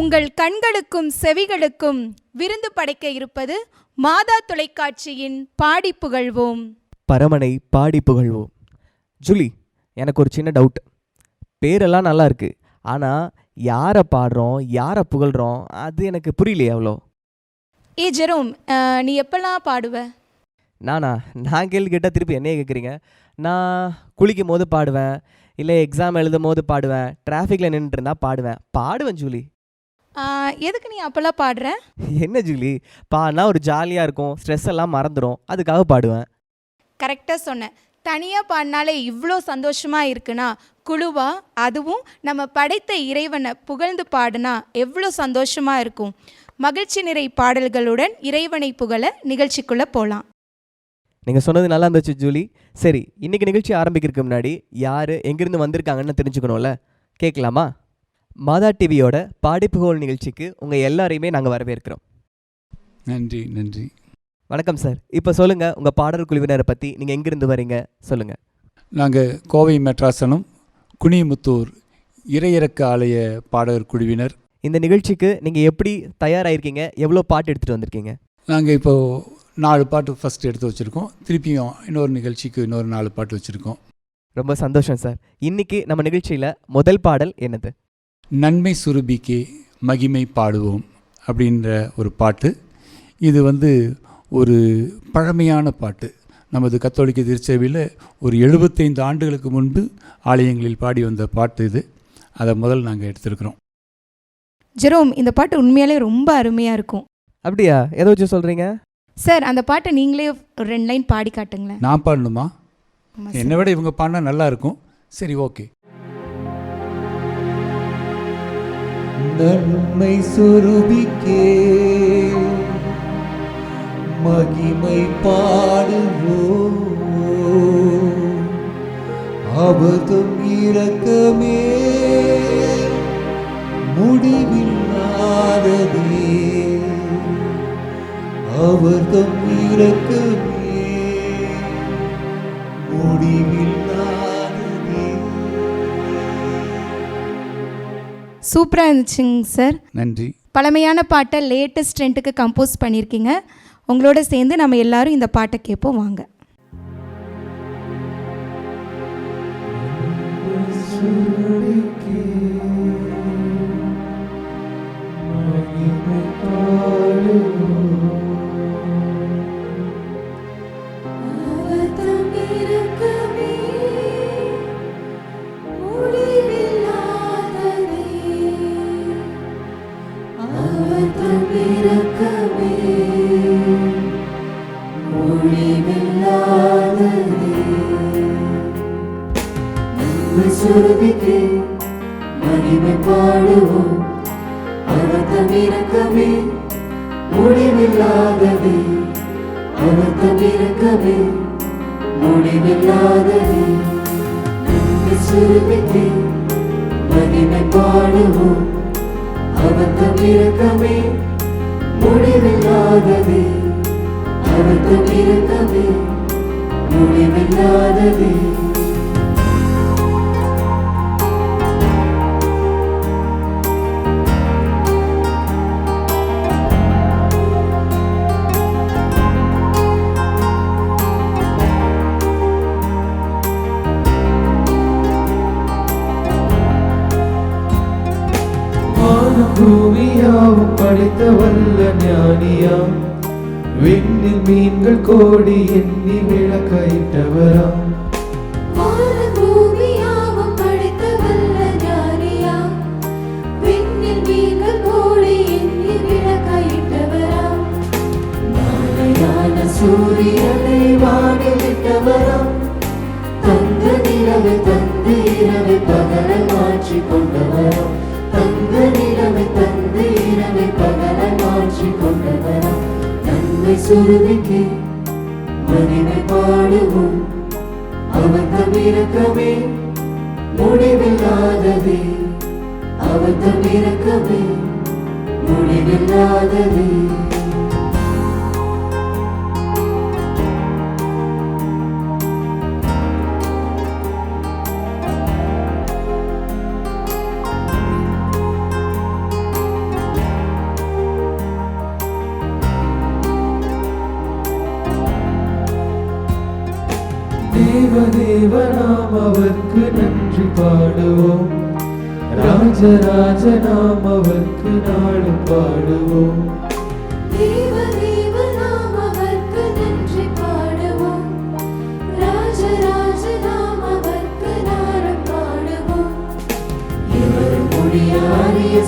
உங்கள் கண்களுக்கும் செவிகளுக்கும் விருந்து படைக்க இருப்பது மாதா தொலைக்காட்சியின் பாடி புகழ்வோம். பரமனை பாடி புகழ்வோம். ஜூலி எனக்கு ஒரு சின்ன டவுட் பேரெல்லாம் நல்லா இருக்கு. ஆனால் யாரை பாடுறோம் யாரை புகழ்கிறோம் அது எனக்கு புரியலையே அவ்வளோ. ஏ ஜெரோம் நீ எப்பெல்லாம் பாடுவ? நானா? நான் கேள்வி கேட்டால் திருப்பி என்னைய கேட்குறீங்க நான் குளிக்கும் போது பாடுவேன். இல்லை எக்ஸாம் எழுதும் போது பாடுவேன். டிராஃபிக்கில் நின்றுட்டு இருந்தா பாடுவேன். பாடுவேன் ஜூலி. எதுக்கு நீ அப்பெல்லாம் பாடுற? என்ன ஜூலி? பாடினா ஒரு ஜாலியாக இருக்கும். ஸ்ட்ரெஸ் எல்லாம் மறந்துடும் அதுக்காக பாடுவேன். கரெக்டாக சொன்னேன். தனியாக பாடினாலே இவ்வளோ சந்தோஷமா இருக்குன்னா குழுவா? அதுவும் நம்ம படைத்த இறைவனை புகழ்ந்து பாடுனா எவ்வளோ சந்தோஷமா இருக்கும். மகிழ்ச்சி நிறை பாடல்களுடன் இறைவனை புகழ நிகழ்ச்சிக்குள்ளே போகலாம் நீங்கள் சொன்னது நல்லா இருந்துச்சு ஜூலி. சரி இன்னைக்கு நிகழ்ச்சி ஆரம்பிக்கிறதுக்கு முன்னாடி யார் எங்கேருந்து வந்திருக்காங்கன்னு தெரிஞ்சுக்கணும்ல. கேட்கலாமா? மாதா டிவியோட பாடிப்புகோள் நிகழ்ச்சிக்கு உங்கள் எல்லாரையுமே நாங்கள் வரவேற்கிறோம். நன்றி நன்றி. வணக்கம் சார். இப்போ சொல்லுங்கள் உங்கள் பாடல் குழுவினரை பற்றி நீங்கள் எங்கேருந்து வரீங்க? சொல்லுங்கள் நாங்கள் கோவை மெட்ராசனம் குனிமுத்தூர் இறையிறக்க ஆலய பாடகர் குழுவினர். இந்த நிகழ்ச்சிக்கு நீங்கள் எப்படி தயாராகிருக்கீங்க எவ்வளோ பாட்டு எடுத்துகிட்டு வந்திருக்கீங்க? நாங்கள் இப்போது நாலு பாட்டு ஃபஸ்ட் எடுத்து வச்சுருக்கோம். திருப்பியும் இன்னொரு நிகழ்ச்சிக்கு இன்னொரு நாலு பாட்டு வச்சுருக்கோம். ரொம்ப சந்தோஷம் சார். இன்னைக்கு நம்ம நிகழ்ச்சியில் முதல் பாடல் என்னது? நன்மை சுரபிக்கே மகிமை பாடுவோம் அப்படின்ற ஒரு பாட்டு. இது வந்து ஒரு பழமையான பாட்டு. நமது கத்தோலிக்க திருச்சபையில் ஒரு எழுபத்தைந்து ஆண்டுகளுக்கு முன்பு ஆலயங்களில் பாடி வந்த பாட்டு இது. அதை முதல் நாங்கள் எடுத்திருக்கிறோம். ஜெரோம் இந்த பாட்டு உண்மையாலே ரொம்ப அருமையாக இருக்கும். அப்படியா? எதை வச்சு சொல்கிறீங்க சார் அந்த பாட்டை நீங்களே ஒரு ரெண்டு லைன் பாடி காட்டுங்களேன். நான் பாடணுமா. என்னை விட இவங்க பாடினா நல்லா இருக்கும். சரி ஓகே. நன்மை சுருபிக்கே மகிமை பாடுவோ அவதும் இரக்கமே முடிவில்லாததே. அவர்தம் இரக்கமே சூப்பராக இருந்துச்சுங்க சார். நன்றி. பழமையான பாட்டை லேட்டஸ்ட் ட்ரெண்டுக்கு கம்போஸ் பண்ணியிருக்கீங்க உங்களோட சேர்ந்து நம்ம எல்லாரும் இந்த பாட்டை கேட்போம் வாங்க. அவர்தம் முடிவில்லாததே நன்மை மகிமை பாடுவோம் அவர் இரக்கமே முடிவில்லாததே அவர் இரக்கமே முடிவில்லாததே தேவ தேவ நாம் அவர்க்கு நன்றி பாடுவோம். ராஜராஜ நாம் அவர்க்கு நாளும் பாடுவோம்.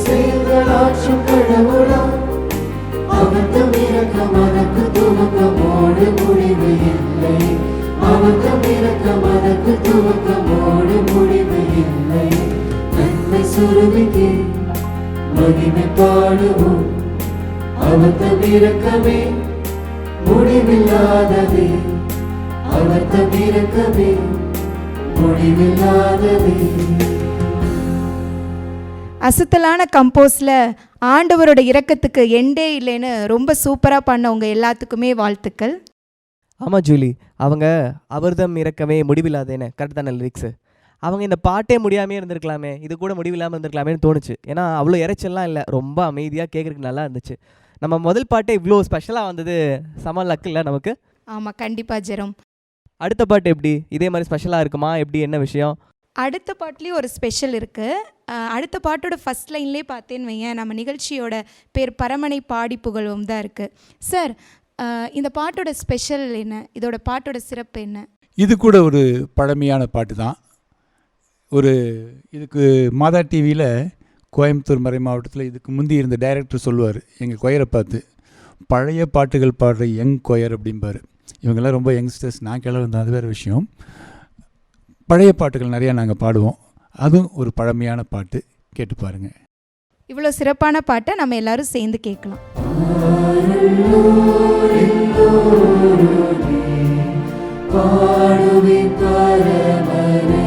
செயல்களாற்றும் கடவுளாம். அவத்தம் இரக்கம் அதற்கு துவக்கமோடு முடிவு இல்லை. அவத்தம் இரக்கம் அதற்கு துவக்கமோடு முடிவு இல்லை நன்மை சுருதிக்கு மகிமை பாடுவோம் அவத்தம் இரக்கமே முடிவில்லாதது அவத்தம் இரக்கமே முடிவில்லாதது அசுத்தலான கம்போஸில் ஆண்டவரோட இறக்கத்துக்கு எண்டே இல்லைன்னு ரொம்ப சூப்பராக பண்ண உங்க எல்லாத்துக்குமே வாழ்த்துக்கள். ஆமாம் ஜூலி அவங்க அவர்தம் இறக்கமே முடிவில்லாதேன்னு கரெக்ட் தானே லிரிக்ஸு அவங்க இந்த பாட்டே முடியாமே இருந்திருக்கலாமே இது கூட முடிவில்லாமல் இருந்திருக்கலாமேன்னு தோணுச்சு. ஏன்னா அவ்வளோ இறைச்சல்லாம் இல்லை. ரொம்ப அமைதியாக கேட்குறதுக்கு நல்லா இருந்துச்சு. நம்ம முதல் பாட்டே இவ்வளோ ஸ்பெஷலாக வந்தது செம லக்கு இல்லை நமக்கு? ஆமாம் கண்டிப்பாக ஜெரம். அடுத்த பாட்டு எப்படி? இதே மாதிரி ஸ்பெஷலாக இருக்குமா? எப்படி? என்ன விஷயம்? அடுத்த பாட்டுலேயும் ஒரு ஸ்பெஷல் இருக்குது அடுத்த பாட்டோட ஃபஸ்ட் லைன்லேயே பார்த்தேன்னு வையேன். நம்ம நிகழ்ச்சியோட பேர் பரமனை பாடி புகழும் தான் இருக்குது சார் இந்த பாட்டோட ஸ்பெஷல் என்ன? இதோட பாட்டோட சிறப்பு என்ன? இது கூட ஒரு பழமையான பாட்டு தான். ஒரு இதுக்கு மாதா டிவியில் கோயம்புத்தூர் மறை மாவட்டத்தில் இதுக்கு முந்தி இருந்த டைரக்டர் சொல்லுவார் எங்கள் கொயரை பார்த்து பழைய பாட்டுகள் பாடுற யங் கொயர் அப்படிம்பார். இவங்கெல்லாம் ரொம்ப யங்ஸ்டர்ஸ் நான் கிளவு தான் அது வேறு விஷயம். பழைய பாட்டுகள் நிறையா நாங்கள் பாடுவோம். அதுவும் ஒரு பழமையான பாட்டு. கேட்டு பாருங்கள் இவ்வளோ சிறப்பான பாட்டை நம்ம எல்லாரும் சேர்ந்து கேட்கலாம். பாடுவி பரமனை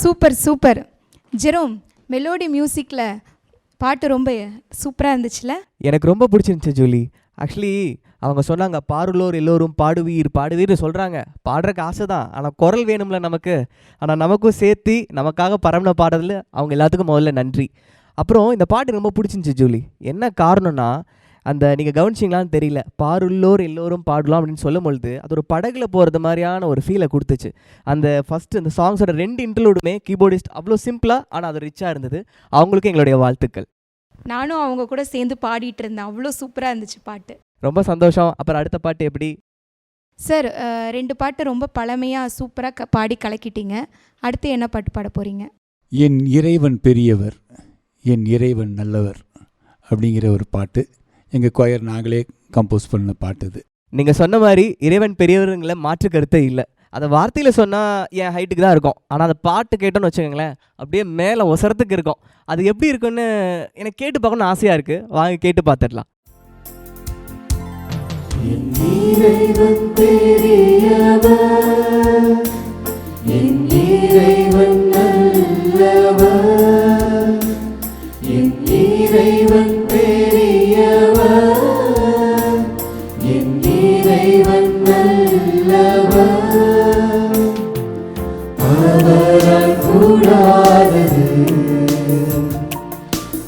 சூப்பர் சூப்பர். ஜெரோம் மெலோடி மியூசிக்கில் பாட்டு ரொம்ப சூப்பராக இருந்துச்சுல? எனக்கு ரொம்ப பிடிச்சிருந்துச்சு ஜூலி. ஆக்சுவலி அவங்க சொன்னாங்க பாருலோர் எல்லோரும் பாடுவீர் பாடுவீர்னு சொல்கிறாங்க பாடுறக்கு ஆசை தான் ஆனால் குரல் வேணும்ல நமக்கு. ஆனால் நமக்கும் சேர்த்து நமக்காக பரம்பின பாடுறதுல அவங்க எல்லாத்துக்கும் முதல்ல நன்றி. அப்புறம் இந்த பாட்டு ரொம்ப பிடிச்சிருந்துச்சு ஜூலி. என்ன காரணம்னா அந்த நீங்கள் கவனிச்சிங்களான்னு தெரியல. பாருள்ளோர் எல்லோரும் பாடலாம் அப்படின்னு சொல்லும் பொழுது அது ஒரு படகுல போகிறது மாதிரியான ஒரு ஃபீலை கொடுத்துச்சு. அந்த ஃபஸ்ட்டு அந்த சாங்ஸோட ரெண்டு இன்டர்லூடுமே கீபோர்டிஸ்ட் அவ்வளோ சிம்பிளாக ஆனால் அது ரிச்சாக இருந்தது. அவங்களுக்கு எங்களுடைய வாழ்த்துக்கள். நானும் அவங்க கூட சேர்ந்து பாடிட்டு இருந்தேன். அவ்வளோ சூப்பராக இருந்துச்சு பாட்டு. ரொம்ப சந்தோஷம். அப்புறம் அடுத்த பாட்டு எப்படி? சார் ரெண்டு பாட்டு ரொம்ப பழமையாக சூப்பராக க பாடி கலக்கிட்டீங்க. அடுத்து என்ன பாட்டு பாட போகிறீங்க என் இறைவன் பெரியவர் என் இறைவன் நல்லவர் அப்படிங்கிற ஒரு பாட்டு. எங்கள் கொயர் நாங்களே கம்போஸ் பண்ண பாட்டு இது நீங்கள் சொன்ன மாதிரி இறைவன் பெரியவருங்கள மாற்று கருத்தே இல்லை. அதை வார்த்தையில் சொன்னால் என் ஹைட்டுக்கு தான் இருக்கும். ஆனால் அந்த பாட்டு கேட்டோன்னு வச்சுக்கோங்களேன் அப்படியே மேலே ஒசரத்துக்கு இருக்கும். அது எப்படி இருக்குன்னு எனக்கு கேட்டு பார்க்கணும்னு ஆசையாக இருக்குது வாங்க கேட்டு பார்த்துடலாம் என் இறைவன் பெரியவர். அவரால் கூடாதது.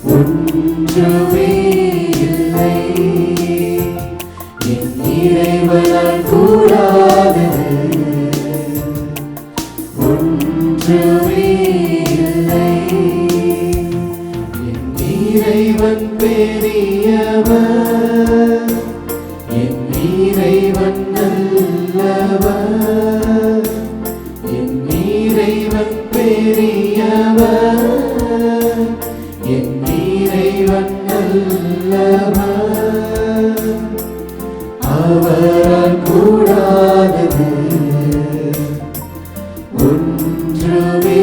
ஒன்று ஒன்றுமே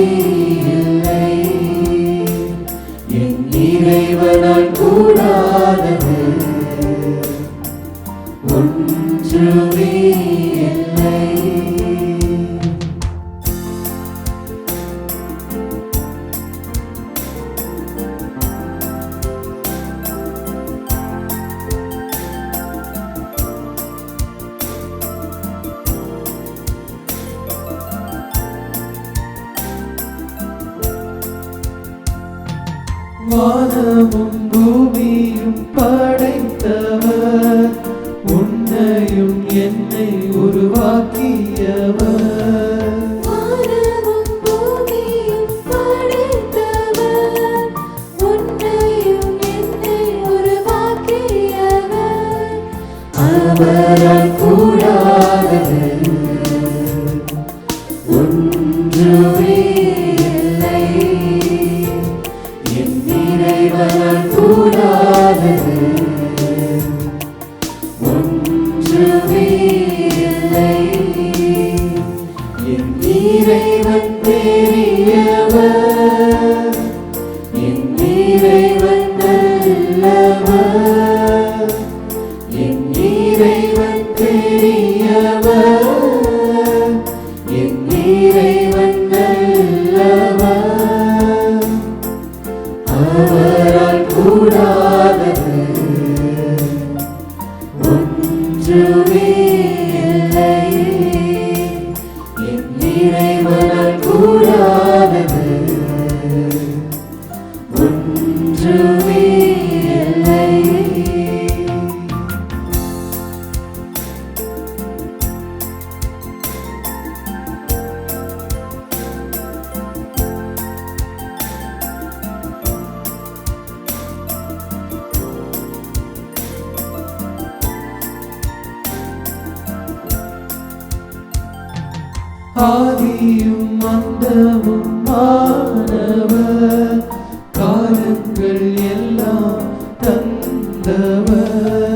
ஆதியும் அந்தமும் மாணவர். காலங்கள் எல்லாம் தந்தவர்.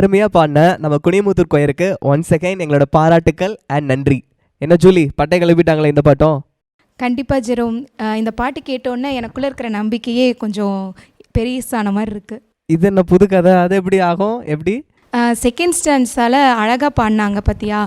அருமையாக பாடின நம்ம குனிமுத்தூர் கொயருக்கு ஒன் செகண்ட் எங்களோட பாராட்டுக்கள் அண்ட் நன்றி. என்ன ஜூலி பட்டை கிளப்பிட்டாங்களே இந்த பாட்டம்? கண்டிப்பாக ஜெரோம். இந்த பாட்டு கேட்டோன்னே எனக்குள்ளே இருக்கிற நம்பிக்கையே கொஞ்சம் பெரியசான மாதிரி இருக்குது இது என்ன புது கதை? அது எப்படி ஆகும்? எப்படி? செகண்ட் ஸ்டாண்ட்ஸால் அழகாக பாடினாங்க பார்த்தியா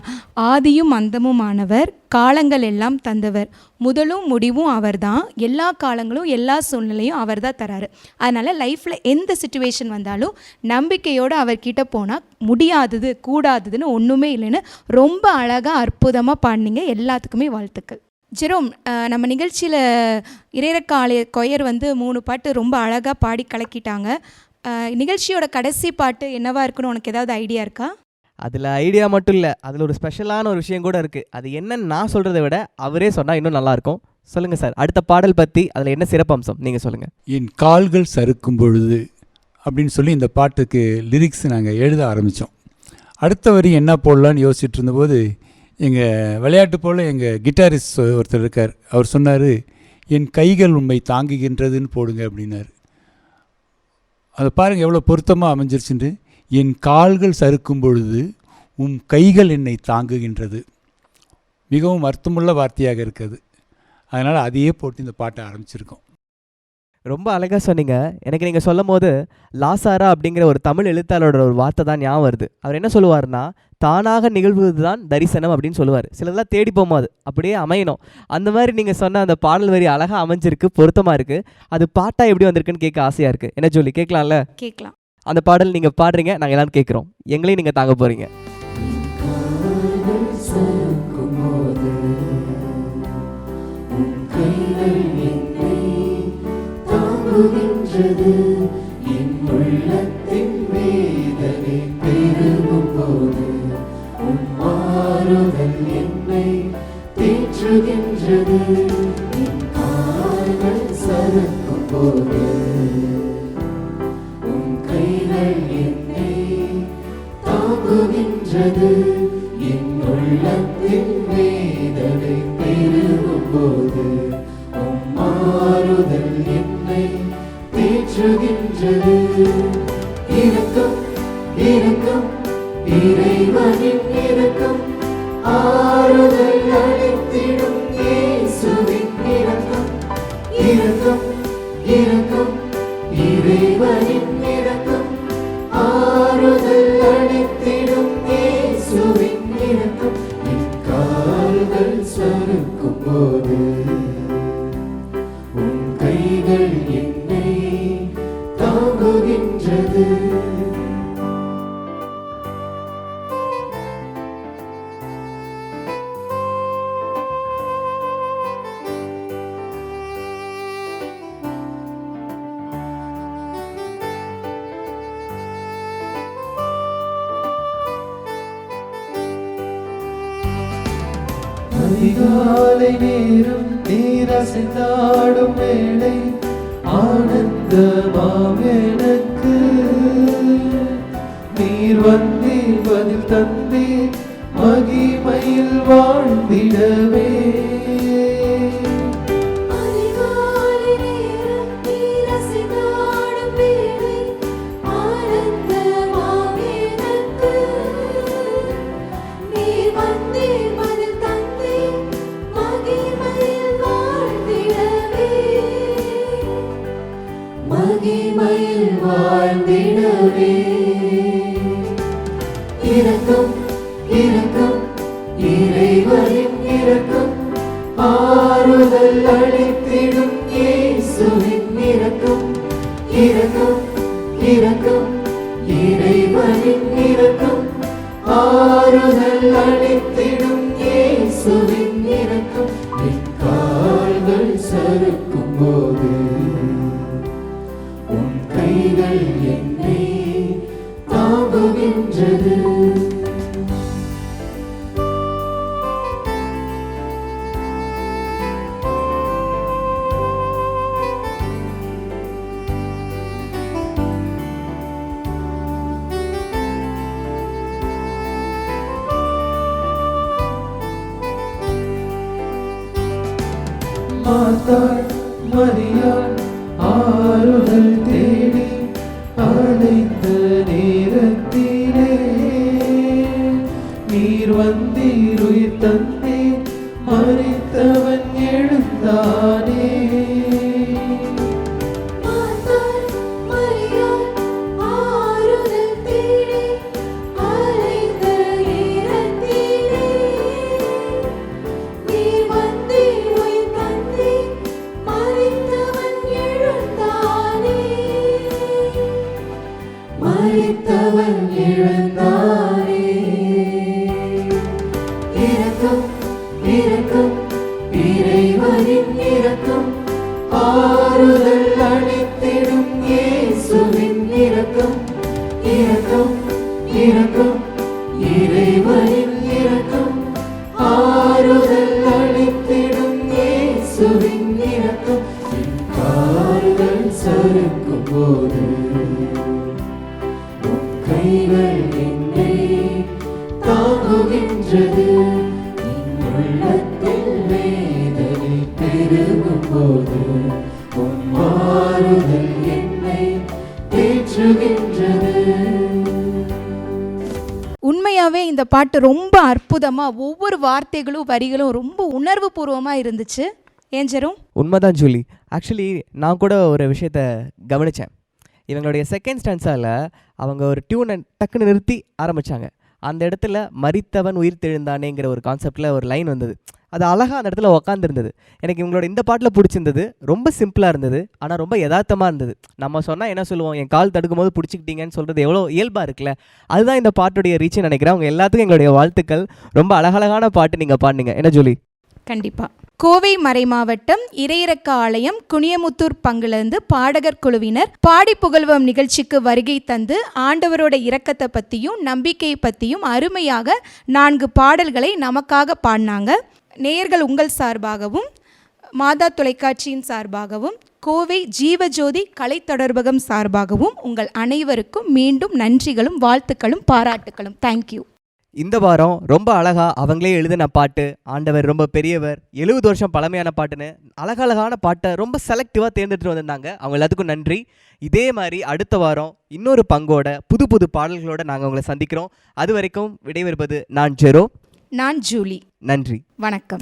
ஆதியும் அந்தமும் ஆனவர் காலங்கள் எல்லாம் தந்தவர். முதலும் முடிவும் அவர்தான். எல்லா காலங்களும் எல்லா சூழ்நிலையும் அவர் தான் தராரு. அதனால் லைஃப்பில் எந்த சுச்சுவேஷன் வந்தாலும் நம்பிக்கையோடு அவர்கிட்ட போனால் முடியாதது கூடாததுன்னு ஒன்றுமே இல்லைன்னு ரொம்ப அழகாக அற்புதமாக பாடினீங்க. எல்லாத்துக்குமே வாழ்த்துக்கள். ஜெரோம் நம்ம நிகழ்ச்சியில் இறையரக்காளைய கொயர் வந்து மூணு பாட்டு ரொம்ப அழகாக பாடி கலக்கிட்டாங்க. நிகழ்ச்சியோட கடைசி பாட்டு என்னவா இருக்குன்னு உனக்கு ஏதாவது ஐடியா இருக்கா? அதில் ஐடியா மட்டும் இல்லை. அதில் ஒரு ஸ்பெஷலான ஒரு விஷயம் கூட இருக்குது அது என்னன்னு நான் சொல்கிறத விட அவரே சொன்னால் இன்னும் நல்லாயிருக்கும் சொல்லுங்கள் சார். அடுத்த பாடல் பற்றி அதில் என்ன சிறப்பம்சம் நீங்கள் சொல்லுங்கள் என் கால்கள் சறுக்கும் பொழுது அப்படின்னு சொல்லி இந்த பாட்டுக்கு லிரிக்ஸ் நாங்கள் எழுத ஆரம்பித்தோம் அடுத்த வரி என்ன போடலான்னு யோசிச்சுட்டு இருந்தபோது எங்கள் விளையாட்டு போல் எங்கள் கிட்டாரிஸ்ட் ஒருத்தர் இருக்கார். அவர் சொன்னார் என் கைகள் உண்மை தாங்குகின்றதுன்னு போடுங்க அப்படின்னாரு. அதை பாருங்கள் எவ்வளோ பொருத்தமாக அமைஞ்சிருச்சுட்டு என் கால்கள் சறுக்கும் பொழுது உம் கைகள் என்னை தாங்குகின்றது. மிகவும் அர்த்தமுள்ள வார்த்தையாக இருக்குது அதனால் அதையே போட்டு இந்த பாட்டை ஆரம்பிச்சிருக்கோம். ரொம்ப அழகாக சொன்னீங்க. எனக்கு நீங்கள் சொல்லும் போது லாசாரா அப்படிங்கிற ஒரு தமிழ் எழுத்தாளரோட ஒரு வார்த்தை தான் ஞாபகம் வருது. அவர் என்ன சொல்லுவார்னா தானாக நிகழ்வது தான் தரிசனம் அப்படின்னு சொல்லுவார். சிலதெல்லாம் தேடி போமா அது அப்படியே அமையணும். அந்த மாதிரி நீங்கள் சொன்ன அந்த பாடல் வரி அழகாக அமைஞ்சிருக்கு பொருத்தமாக இருக்குது அது பாட்டாக எப்படி வந்திருக்குன்னு கேட்க ஆசையாக இருக்குது என்ன சொல்லி கேட்கலாம்ல? கேட்கலாம். அந்த பாடல் நீங்கள் பாடுறீங்க நாங்கள் எல்லாரும் கேட்குறோம். எங்களையும் நீங்கள் தாங்க போகிறீங்க கால்கள் சறுக்கும் வருகின்றது கால்கள் சறுக்கும் போது உன் கைகள் என்னை தாங்குகின்றது. என் உள்ளத்தின் வேதனை பெருகும் போது உம் மாறுதல் என்னை தேற்றுகின்றது. இருக்கும் இருக்கும் இறைவனின் இருக்கும். ஆறுதல் அளித்திடும் இயேசுவின் இரக்கம். இரக்கம் இரக்கம் இறைவனின் அதிகாலை நேரம் நீரசைந்தாடும் வேளை ஆனந்தமாம் எனக்கு. நீர் வந்தீர் பதில் தந்தீர் மகிமையில் வாழ்ந்திடவே. மகிமையில் வாழ்ந்திடவே. இரக்கம் இரக்கம் இறைவனின் இரக்கம். ஆறுதல் அளித்திடும் இயேசுவின் இரக்கம். இரக்கம் இரக்கம் இறைவனின் இரக்கம். ஆறுதல் அளி так மாறுதல் என்னை தேற்றுகின்றது. உண்மையாகவே இந்த பாட்டு ரொம்ப அற்புதமாக ஒவ்வொரு வார்த்தைகளும் வரிகளும் ரொம்ப உணர்வு பூர்வமாக இருந்துச்சு. ஏன் ஜெரும் உண்மைதான் ஜூலி. ஆக்சுவலி நான் கூட ஒரு விஷயத்த கவனித்தேன் இவங்களுடைய செகண்ட் ஸ்டான்ஸால் அவங்க ஒரு டியூனை டக்குன்னு நிறுத்தி ஆரம்பித்தாங்க அந்த இடத்துல மறித்தவன் உயிர் தெழுந்தானேங்கிற ஒரு கான்செப்டில் ஒரு லைன் வந்தது. அது அழகாக அந்த இடத்துல உக்காந்துருந்தது. எனக்கு இவங்களோட இந்த பாட்டில் பிடிச்சிருந்தது. ரொம்ப சிம்பிளாக இருந்தது. ஆனால் ரொம்ப யதார்த்தமாக இருந்தது. நம்ம சொன்னால் என்ன சொல்லுவோம்? என் கால் தடுக்கும் போது பிடிச்சிக்கிட்டீங்கன்னு சொல்கிறது எவ்வளோ இயல்பாக இருக்குல்ல? அதுதான் இந்த பாட்டுடைய ரீச்சு நினைக்கிறேன். அவங்க எல்லாத்துக்கும் எங்களுடைய வாழ்த்துக்கள். ரொம்ப அழகழகான பாட்டு நீங்கள் பாடுனீங்க. என்ன ஜூலி? கண்டிப்பாக கோவை மறைமாவட்டம் இறையிறக்க ஆலயம் குனியமுத்தூர் பங்குலேருந்து பாடகர் குழுவினர் பாடி புகழ்வம் நிகழ்ச்சிக்கு வருகை தந்து ஆண்டவரோட இரக்கத்தை பற்றியும் நம்பிக்கையை பற்றியும் அருமையாக நான்கு பாடல்களை நமக்காக பாடினாங்க. நேயர்கள் உங்கள் சார்பாகவும் மாதா தொலைக்காட்சியின் சார்பாகவும் கோவை ஜீவஜோதி கலை தொடர்பகம் சார்பாகவும் உங்கள் அனைவருக்கும் மீண்டும் நன்றிகளும் வாழ்த்துக்களும் பாராட்டுகளும் தேங்க்யூ இந்த வாரம் ரொம்ப அழகா அவங்களே எழுதின பாட்டு ஆண்டவர் ரொம்ப பெரியவர் எழுபது வருஷம் பழமையான பாட்டுன்னு அழகழகான பாட்டை ரொம்ப செலக்டிவாக தேர்ந்தெடுத்து வந்திருந்தாங்க. அவங்க எல்லாத்துக்கும் நன்றி. இதே மாதிரி அடுத்த வாரம் இன்னொரு பங்கோட புது புது பாடல்களோட நாங்கள் உங்களை சந்திக்கிறோம். அது வரைக்கும் விடைபெறுவது நான் ஜெரோ. நான் ஜூலி. நன்றி. வணக்கம்.